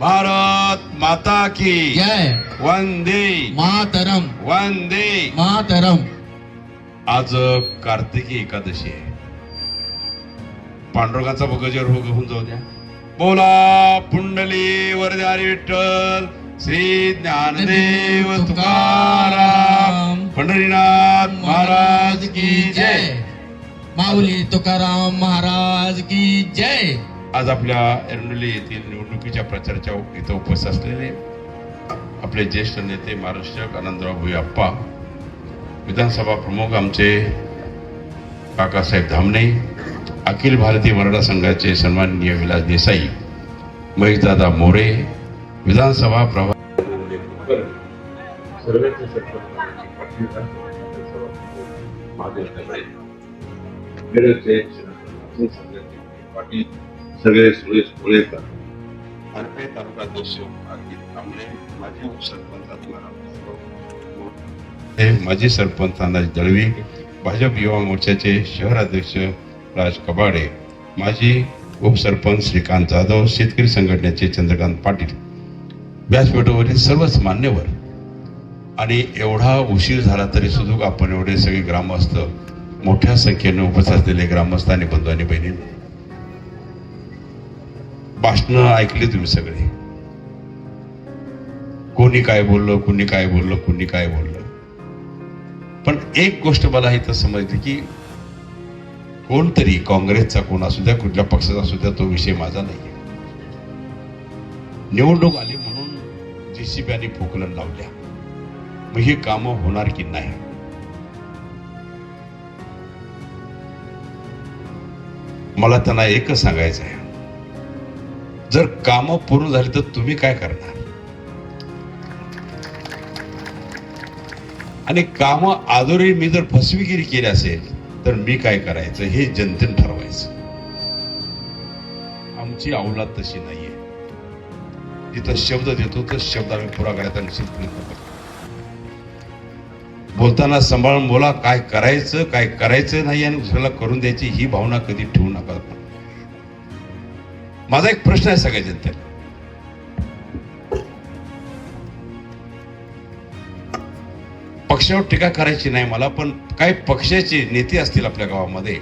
भारत माता की जय। वंदे। मातरम। वंदे। मातरम। आज कार्तिकी एकादशी आहे. पांडुरंगाचा गजर हो होऊन जाऊ द्या. बोला पुंडली वरदारी विठ्ठल श्री ज्ञानदेव तुकाराम। पंढरीनाथ महाराज की जय. माऊली तुकाराम महाराज की जय. आज आपल्या एरंडोली येथील निवडणुकीच्या प्रचाराच्या इथं उपस्थित असलेले आपले ज्येष्ठ नेते महाराष्ट्र आनंदराव भुयाप्पा विधानसभा प्रमुख आमचे काकासाहेब धामणे अखिल भारतीय मराठा संघाचे सन्माननीय विलास देसाई महेशदादा मोरे विधानसभा प्रभा पाटील सगळे सुरेश कोळेकर अर्पे तालुका अध्यक्ष कांबळे माजी उपसरपंच आत्माराम हे माजी सरपंच तानाजी दळवी भाजप युवा मोर्चाचे शहराध्यक्ष राज कबाडे माजी उपसरपंच श्रीकांत जाधव शेतकरी संघटनेचे चंद्रकांत पाटील. व्यासपीठावरील सर्वच मान्यवर. आणि एवढा उशीर झाला तरी सुद्धा आपण एवढे सगळे ग्रामस्थ मोठ्या संख्येने उपस्थित असलेले ग्रामस्थ आणि बंधू आणि बहिणी भाषण ऐकली तुम्ही सगळे. कोणी काय बोललं कोणी काय बोललं कोणी काय बोललं. पण एक गोष्ट मला इथं समजली की कोणतरी काँग्रेसचा कोण असू द्या कुठल्या पक्षाचा असू द्या तो विषय माझा नाही निवडणूक आली म्हणून जेसीबी फोकलन लावल्या. मग ही कामं होणार की नाही? मला त्यांना एकच सांगायचं आहे जर कामं पूर्ण झाली तर तुम्ही काय करणार? आणि कामं आदोरी मी जर फसवीगिरी केली असेल तर मी काय करायचं? हे जनतेने ठरवायचं. आमची अवलाद तशी नाहीये. जिथं शब्द देतो तर शब्द आम्ही पुरा करायचा निश्चित प्रयत्न करतो बोलताना सांभाळून बोला काय करायचं काय करायचं नाही आणि दुसऱ्याला करून द्यायची ही भावना कधी ठेवू नका माझा एक प्रश्न आहे सगळ्या जनतेला पक्षावर टीका करायची नाही मला पण काही पक्षाचे नेते असतील आपल्या गावामध्ये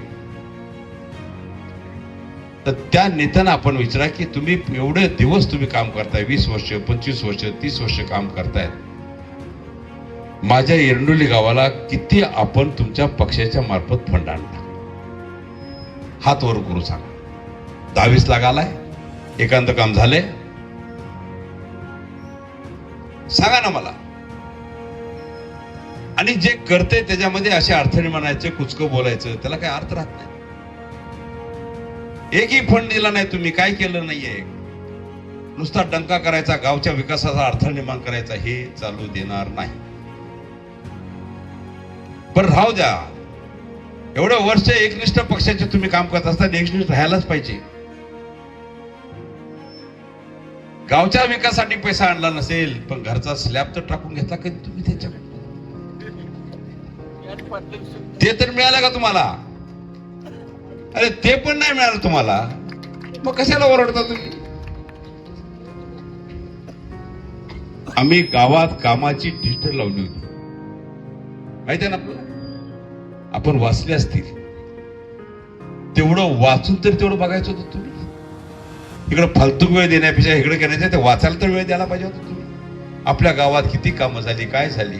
तर त्या नेत्यांना आपण विचारा की तुम्ही एवढे दिवस तुम्ही काम करताय वीस वर्ष पंचवीस वर्ष तीस वर्ष काम करतायत. माझ्या एरंडोली गावाला किती आपण तुमच्या पक्षाच्या मार्फत फंड आणला? हात वर करू सांगा. दहावीस लाख आलाय. एकांत काम झाले सांगा ना मला. आणि जे करते त्याच्यामध्ये असे अर्थ म्हणायचे कुचकं बोलायचं त्याला काही अर्थ राहत नाही. एकही फंड दिला नाही तुम्ही काय केलं नाहीये. नुसता डंका करायचा गावच्या विकासाचा अर्थ निर्माण करायचा हे चालू देणार नाही. पण राहू द्या. एवढं वर्ष एकनिष्ठ पक्षाचे तुम्ही काम करत असताना एकनिष्ठ राहायलाच पाहिजे. गावच्या विकासासाठी पैसा आणला नसेल पण घरचा स्लॅब तर टाकून घेतला कधी तुम्ही त्याच्याकडे? ते तर मिळालं का तुम्हाला? अरे ते पण नाही मिळालं तुम्हाला. मग कशाला ओरडता तुम्ही? आम्ही गावात कामाची डिजिटल लावली होती. माहिती आहे ना आपल्याला? आपण वाचले असतील. तेवढं वाचून तर तेवढं बघायचं होतं तुम्ही. इकडं फालतू वेळ देण्यापेक्षा इकडे करायचं ते वाचायला तर वेळ द्यायला पाहिजे होता तुम्ही. आपल्या गावात किती कामं झाली काय झाली?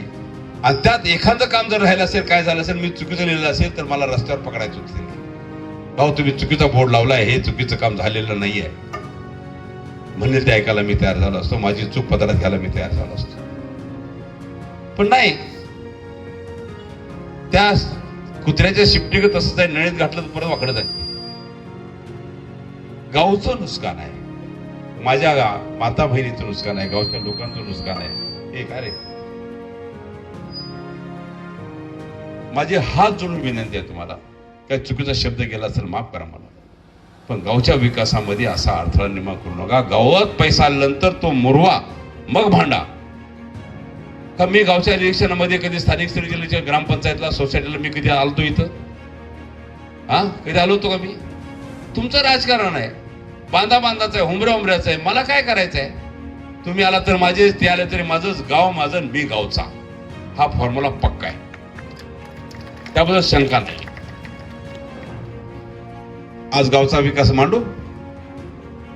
आणि त्यात एखादं काम जर राहिलं असेल काय झालं असेल मी चुकीचं लिहिलं असेल तर मला रस्त्यावर पकडायचं होतं. भाऊ तुम्ही चुकीचा बोर्ड लावलाय हे चुकीचं काम झालेलं नाहीये. म्हणेल ते ऐकायला मी तयार झालो असतो. माझी चूक पदरात घ्यायला मी तयार झालो असतो. पण नाही. त्या कुत्र्याच्या शिफ्टीकडे तसंच आहे नळीत घातलं तर परत वाकडत आहे गावचं नुकसान आहे. माझ्या गा- माता बहिणीचं नुकसान आहे गावच्या लोकांचं नुकसान आहे. हे का रे? माझी हात जोडून विनंती आहे तुम्हाला. काही चुकीचा शब्द गेला असेल माफ करा मला पण गावच्या विकासामध्ये असा अडथळा निर्माण करू नका. गावात पैसा आल्यानंतर तो मुरवा मग भांडा. का मी गावच्या इलेक्शनमध्ये कधी स्थानिक स्तरीय ग्रामपंचायतला सोसायटीला मी कधी आलतो इथं? हा? कधी आलो होतो का मी? तुमचं राजकारण आहे. बांधा बांधाचं आहे हुमऱ्या हुमऱ्याचं आहे मला काय करायचं आहे तुम्ही आला तर माझे ते आले तरी माझंच गाव माझं मी गावचा. हा फॉर्म्युला पक्का आहे. त्याबद्दल शंका नाही. आज गावचा विकास मांडू?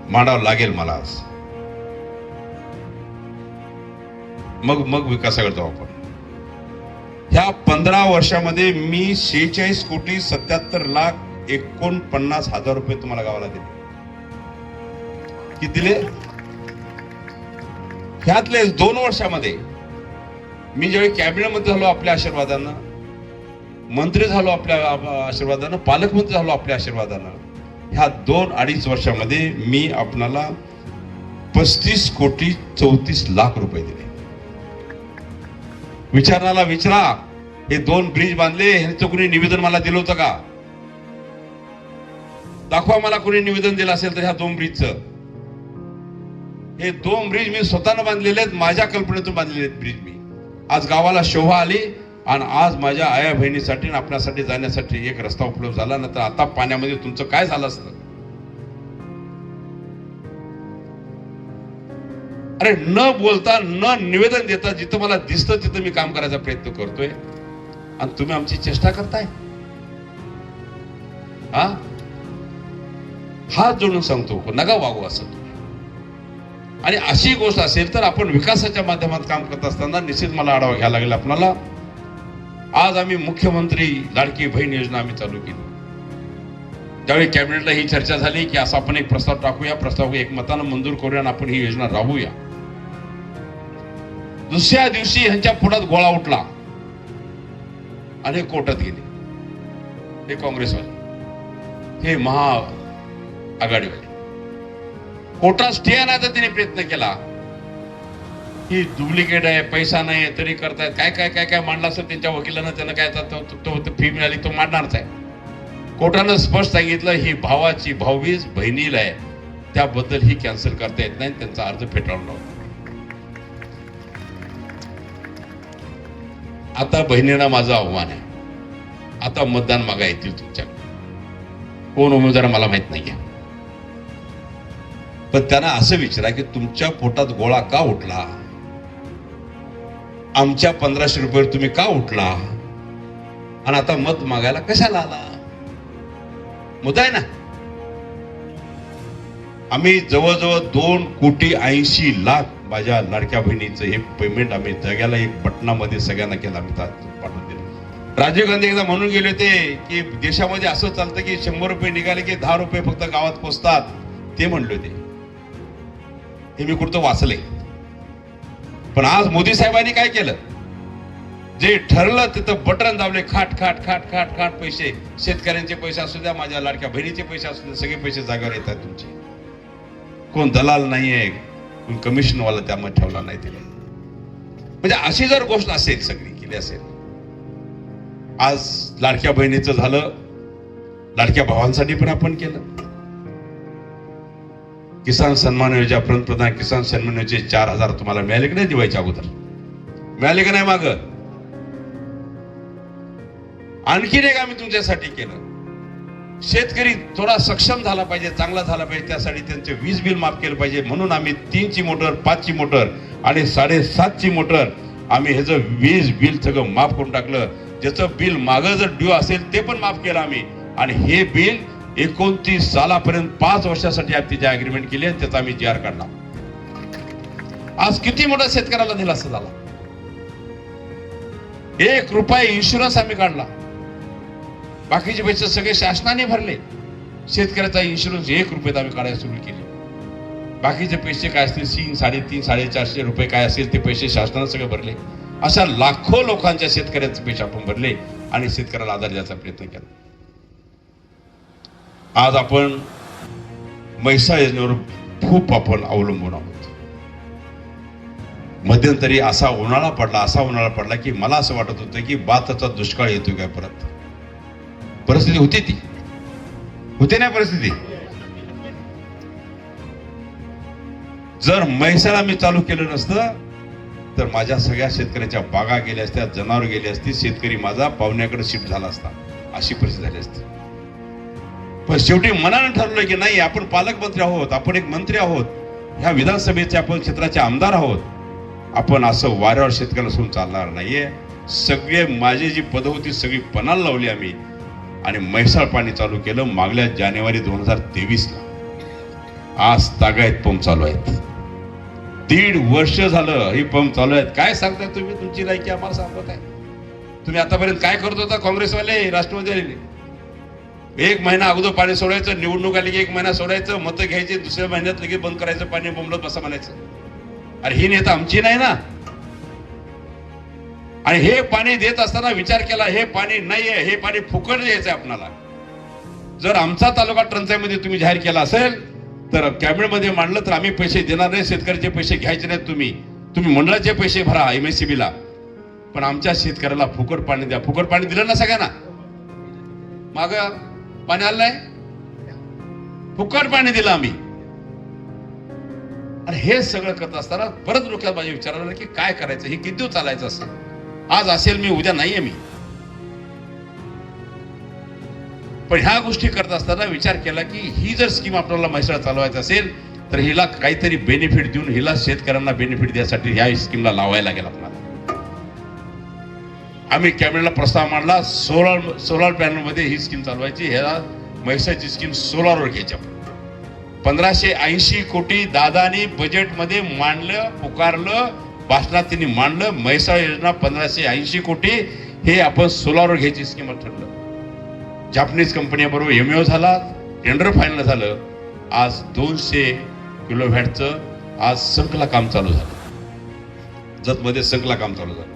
मांडावा लागेल मला आज. मग मग विकासाकडे जाऊ आपण. ह्या पंधरा वर्षामध्ये मी शेहेचाळीस कोटी सत्याहत्तर लाख एकोणपन्नास हजार रुपये तुम्हाला गावाला दिले. की दिले. ह्यातले दोन वर्षामध्ये मी ज्यावेळी कॅबिनेटमध्ये झालो आपल्या आशीर्वादानं मंत्री झालो आपल्या आशीर्वादानं पालकमंत्री झालो आपल्या आशीर्वादानं ह्या दोन अडीच वर्षामध्ये मी आपणाला पस्तीस कोटी चौतीस लाख रुपये दिले. विचारणाला विचारा हे दोन ब्रिज बांधले ह्याचं कुणी निवेदन मला दिलं होतं का? दाखवा मला कुणी निवेदन दिलं असेल तर ह्या दोन ब्रिजचं. हे दोन ब्रिज मी स्वतःनं बांधलेले आहेत माझ्या कल्पनेतून बांधलेले आहेत ब्रिज मी. आज गावाला शोभा आली आणि आज माझ्या आया बहिणीसाठी आणि आपल्यासाठी जाण्यासाठी एक रस्ता उपलब्ध झाला ना तर आता पाण्यामध्ये तुमचं काय झालं असतं? अरे न बोलता न निवेदन देता जिथं मला दिसतं तिथं मी काम करायचा प्रयत्न करतोय. आणि तुम्ही आमची चेष्टा करताय. हा? हात जोडून सांगतो नका वागू असं. आणि अशी गोष्ट असेल तर आपण विकासाच्या माध्यमात काम करत असताना निश्चित मला आढावा घ्यायला लागेल आपणाला. आज आम्ही मुख्यमंत्री लाडकी बहीण योजना आम्ही चालू केली. त्यावेळी कॅबिनेटला ही चर्चा झाली की असा आपण एक प्रस्ताव टाकूया प्रस्ताव एकमतानं मंजूर करूया आणि आपण ही योजना राबवूया. दुसऱ्या दिवशी ह्यांच्या पुढात गोळा उठला. आणि कोर्टात गेले. हे काँग्रेसवाले. हे महा आघाडीवाले. खोटा स्टे आणायचा त्याने प्रयत्न केला. ही डुप्लिकेट आहे पैसा नाही तरी करतायत. काय काय काय काय मांडला असेल त्यांच्या वकिलानं त्यानं काय तो- तो- तो तो फी मिळाली तो मांडणारच आहे. कोर्टानं स्पष्ट सांगितलं ही भावाची भाऊबीज बहिणीला आहे. त्याबद्दल ही कॅन्सल करता येत नाही त्यांचा अर्ज फेटाळून आता बहिणींना माझं आव्हान आहे. आता मतदान मागा येतील तुमच्याकडे. कोण उमेदवार मला माहीत नाहीये. पण त्यांना असं विचारा की तुमच्या पोटात गोळा का उठला? आमच्या पंधराशे रुपये तुम्ही का उठला? आणि आता मत मागायला कशाला आला? मुद्दा आहे ना? आम्ही जवळजवळ दोन कोटी ऐंशी लाख माझ्या लाडक्या बहिणीचं हे पेमेंट आम्ही जगाला एक बटनामध्ये सगळ्यांना केलं आम्ही पाठवून दिलं. राजीव गांधी एकदा म्हणून गेले होते की देशामध्ये असं चालतं की शंभर रुपये निघाले की दहा रुपये फक्त गावात पोचतात ते म्हणले होते. हे मी कुठं वाचले पण आज मोदी साहेबांनी काय केलं? जे ठरलं तिथं बटन दाबले खाट खाट खाट खाट खाट पैसे. शेतकऱ्यांचे पैसे असू द्या माझ्या लाडक्या बहिणीचे पैसे असू द्या सगळे पैसे जागावर येतात तुमचे. कोण दलाल नाहीये कोण कमिशनवाला त्यामध्ये ठेवला नाही दिले म्हणजे अशी जर गोष्ट असेल सगळी केली असेल. आज लाडक्या बहिणीचं झालं लाडक्या भावांसाठी पण आपण केलं. किसान सन्मान योजना पंतप्रधान किसान सन्मान योजनेचे चार हजार तुम्हाला मिळाले की नाही दिवाळीच्या अगोदर? मिळाले का नाही माग? आणखीन एक आम्ही तुमच्यासाठी केलं. शेतकरी थोडा सक्षम झाला पाहिजे चांगला झाला पाहिजे त्यासाठी त्यांचे वीज बिल माफ केलं पाहिजे. म्हणून आम्ही तीनची मोटर पाचची मोटर आणि साडेसातची मोटर आम्ही ह्याचं वीज बिल सगळं माफ करून टाकलं. ज्याचं बिल मागं जर ड्यू असेल ते पण माफ केलं आम्ही. आणि हे बिल एकोणतीस सालापर्यंत पाच वर्षासाठी आम्ही त्याची अग्रीमेंट केली आणि त्याचा आम्ही जी आर काढला. आज किती मोठा शेतकऱ्याला दिलासा झाला? एक रुपया इन्शुरन्स आम्ही काढला. बाकीचे पैसे सगळे शासनाने भरले. शेतकऱ्याचा इन्शुरन्स एक रुपयात आम्ही काढायला सुरू केली. बाकीचे पैसे काय असतील? तीन साडेतीन साडेचारशे रुपये काय असतील ते पैसे शासनाने सगळे भरले. अशा लाखो लोकांच्या शेतकऱ्यांचे पैसे आपण भरले आणि शेतकऱ्याला आधार द्यायचा प्रयत्न केला. आज आपण मैसा योजनेवर खूप आपण अवलंबून आहोत. मध्यंतरी असा उन्हाळा पडला असा उन्हाळा पडला की मला असं वाटत होतं की बाताचा दुष्काळ येतो काय परत? परिस्थिती होती ती. होते ना परिस्थिती? जर म्हैसाला मी चालू केलं नसतं तर माझ्या सगळ्या शेतकऱ्याच्या बागा गेल्या असत्या जनावर गेली असती शेतकरी माझा पाहुण्याकडे शिफ्ट झाला असता. अशी परिस्थिती झाली असती. पण शेवटी मनानं ठरवलं की नाही आपण पालकमंत्री आहोत आपण एक मंत्री आहोत ह्या विधानसभेचे आपण क्षेत्राचे आमदार आहोत आपण असं वाऱ्यावर शेतकऱ्याला सोडून चालणार नाहीये. सगळे माझी जी पद होती सगळी पणाला लावली आम्ही. आणि म्हैसाळ पाणी चालू केलं मागल्या जानेवारी दोन हजार तेवीसला. आज तागायत पंप चालू आहेत. दीड वर्ष झालं ही पंप चालू आहेत. काय सांगताय तुम्ही? तुमची लायकी आम्हाला सांगत आहे तुम्ही आतापर्यंत काय करत होता काँग्रेसवाले राष्ट्रवादी एक महिना अगोदर पाणी सोडायचं निवडणूक आली की एक महिना सोडायचं मतं घ्यायची दुसऱ्या महिन्यात लगेच बंद करायचं पाणी बोंबलत बसा म्हणायचं. अरे ही नेता आमची नाही ना. आणि हे पाणी देत असताना विचार केला हे पाणी नाहीये हे पाणी फुकट द्यायचंय आपणाला. जर आमचा तालुका टंचाईमध्ये तुम्ही जाहीर केला असेल तर कॅबिनेटमध्ये मांडलं तर आम्ही पैसे देणार नाही शेतकऱ्याचे पैसे घ्यायचे नाहीत तुम्ही. तुम्ही मंडळाचे पैसे भरा एम एस ला. पण आमच्या शेतकऱ्याला फुकट पाणी द्या. फुकट पाणी दिलं ना सगळ्यांना? माग पाणी आलंय फुकट पाणी दिलं आम्ही. आणि हे सगळं करत असताना परत डोक्यात माझ्या विचार आला की काय करायचं? हे किती चालायचं असेल आज असेल मी उद्या नाहीये मी. पण ह्या गोष्टी करत असताना विचार केला की ही जर स्कीम आपल्याला म्हैसाळ चालवायचं असेल तर हिला काहीतरी बेनिफिट देऊन हिला शेतकऱ्यांना बेनिफिट द्यासाठी ह्या स्कीमला लावायला लागेल आपल्याला. आम्ही कॅबिनेटला प्रस्ताव मांडला सोलार सोलार पॅनलमध्ये ही स्कीम चालवायची ह्या म्हैसाची स्कीम सोलारवर घ्यायची आपण. पंधराशे ऐंशी कोटी दादानी बजेटमध्ये मांडलं पुकारलं भाषणात त्यांनी मांडलं म्हैसाळ योजना पंधराशे ऐंशी कोटी हे आपण सोलारवर घ्यायची स्कीम ठरलं. जापनीज कंपनीबरोबर एमओ झाला टेंडर फायनल झालं आज दोनशे किलो व्हॅटचं आज संकला काम चालू झालं. जतमध्ये संकला काम चालू झालं.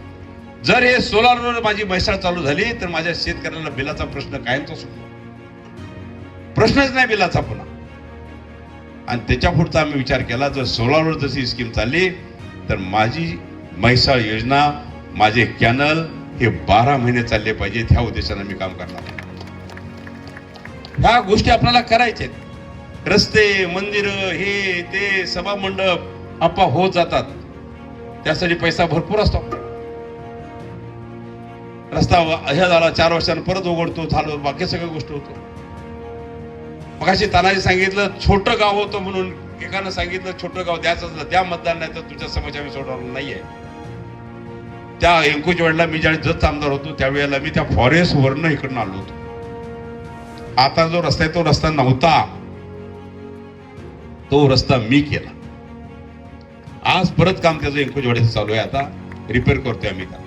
जर हे सोलारवर माझी म्हैसाळ चालू झाली तर माझ्या शेतकऱ्याला बिलाचा प्रश्न कायमचा सुटला प्रश्नच नाही बिलाचा पुन्हा. आणि त्याच्या पुढचा आम्ही विचार केला जर सोलारवर जशी स्कीम चालली तर माझी म्हैसाळ योजना माझे कॅनल हे बारा महिने चालले पाहिजेत ह्या उद्देशाने मी काम करणार ह्या गोष्टी आपल्याला करायच्या आहेत. रस्ते मंदिर हे ते सभा मंडप आपा होत जातात. त्यासाठी पैसा भरपूर असतो. रस्ता व- हे झाला चार वर्षानं परत उघडतो झालो बाकी सगळ्या गोष्टी होतो. मगाशी तानाजी सांगितलं छोटं गाव होतं म्हणून एकानं सांगितलं छोटं गाव द्यायचं द्या त्या मतदान नाही तर तुझ्या समस्या मी सोडवणार नाहीये. त्या अंकुश मी ज्यावेळी जत आमदार होतो त्यावेळेला मी त्या फॉरेस्ट वरनं इकडनं आलो होतो. आता जो रस्ता आहे तो रस्ता नव्हता. तो रस्ता मी केला. आज परत काम त्याचं अंकुशवाडीचं चालू आहे. आता रिपेअर करतोय आम्ही काम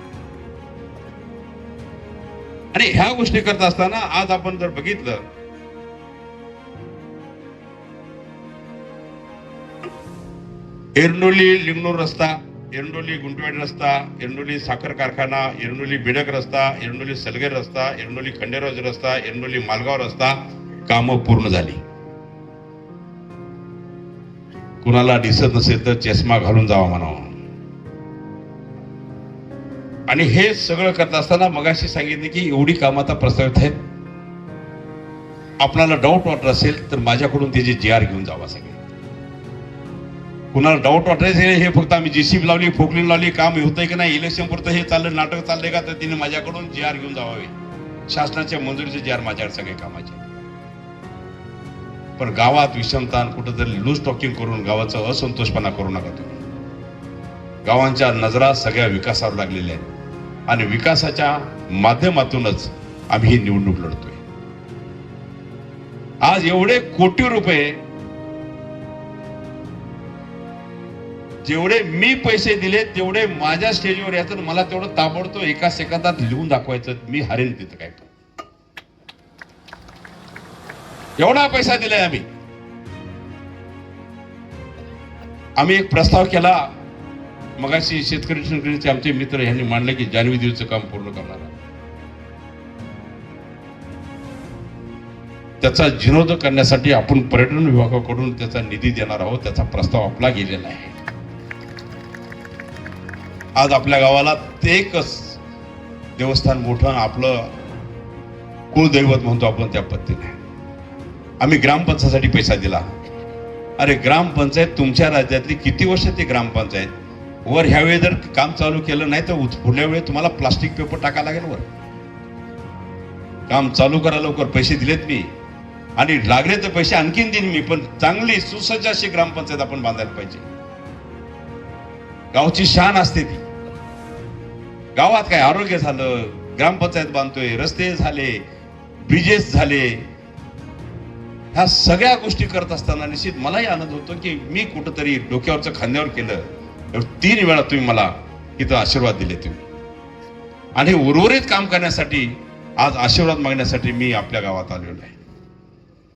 आणि ह्या गोष्टी करत असताना आज आपण जर बघितलं एरंडोली लिंगणूर रस्ता एरंडोली गुंटवाडी रस्ता एरंडोली साखर कारखाना एरंडोली बिडक रस्ता एरंडोली सलगेर रस्ता एरंडोली खंडेराज रस्ता एरंडोली मालगाव रस्ता कामं पूर्ण झाली. कुणाला दिसत नसेल तर चष्मा घालून जावा म्हणावं. आणि हे सगळं करत असताना मगाशी सांगितले की एवढी काम आता प्रस्तावित आहेत. आपणाला डाऊट वाटत असेल तर माझ्याकडून त्याची जी आर घेऊन जावा सगळे. कुणाला डाऊट वाटायचं नाही, हे फक्त आम्ही जेसीबी लावली फोकलीन लावली काम होतंय की नाही? इलेक्शन पुरतं हे चाललं नाटक चाललंय का? तर तिने माझ्याकडून जी आर घेऊन जावावे. शासनाच्या मंजुरीचे जी आर माझ्याकडे सगळे कामाचे. पण गावात विषमता कुठंतरी लूज टॉकिंग करून गावाचा असंतोषपणा करू नका तुम्ही. गावांच्या नजरा सगळ्या विकासावर लागलेल्या आहेत. आणि विकासाच्या माध्यमातूनच आम्ही ही निवडणूक लढतोय. आज एवढे कोटी रुपये जेवढे मी पैसे दिले तेवढे माझ्या स्टेजवर याचं मला तेवढं ताबडतोब एका सेकंदात लिहून दाखवायचं मी हरेन तिथं काय पण एवढा पैसा दिलाय आम्ही. आम्ही एक प्रस्ताव केला मगाशी शेतकरी संघटनेचे आमचे मित्र यांनी मांडलं की जान्हवी देवीचं काम पूर्ण करणार त्याचा जीर्णोद्धार करण्यासाठी आपण पर्यटन विभागाकडून त्याचा निधी देणार आहोत त्याचा प्रस्ताव आपला गेलेला आहे. आज आपल्या गावाला ते एकच देवस्थान मोठं आपलं कुलदैवत म्हणतो आपण त्या पद्धतीने. आम्ही ग्रामपंचायतीसाठी पैसा दिला. अरे ग्रामपंचायत तुमच्या राज्यातली किती वर्ष ती ग्रामपंचायत? वर ह्यावेळी जर काम चालू केलं नाही तर पुढल्या वेळी तुम्हाला प्लास्टिक पेपर टाका लागेल वर. काम चालू करा लवकर पैसे दिलेत मी. आणि लागले तर पैसे आणखीन देईन मी पण चांगली सुसज्ज अशी ग्रामपंचायत आपण बांधायला पाहिजे. गावची शान असते ती. गावात काय आरोग्य झालं ग्रामपंचायत बांधतोय रस्ते झाले ब्रिजेस झाले. ह्या सगळ्या गोष्टी करत असताना निश्चित मलाही आनंद होतो की मी कुठंतरी डोक्यावरचं खांद्यावर केलं. तीन वेळा तुम्ही मला इथं आशीर्वाद दिले तुम्ही. आणि उर्वरित काम करण्यासाठी आज आशीर्वाद मागण्यासाठी मी आपल्या गावात आलेलो आहे.